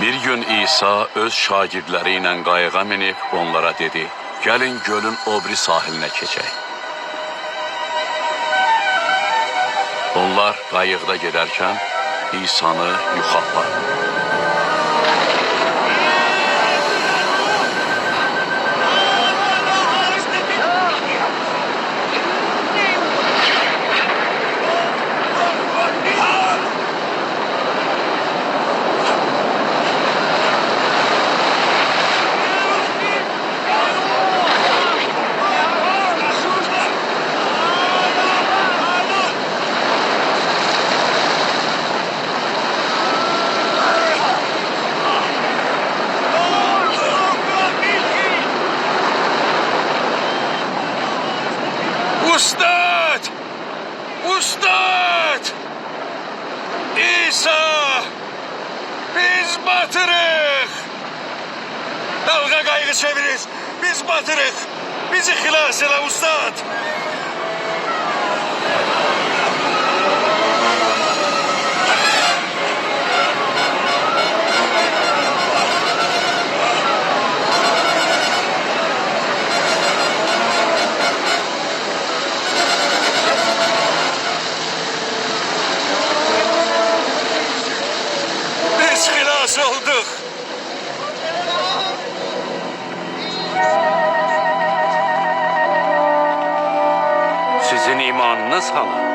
Bir gün İsa öz şagirdləri ilə minib onlara dedi: "Gəlin gölün o biri sahilinə keçək." Onlar qayıqda gedərkən İsa'nı yuxu apardı. Ustad! Ustad! İsa! Biz batırıq! Dalga qayğı çevirir. Biz batırıq. Bizi xilas elə ustad. Sizin imanınız hanı?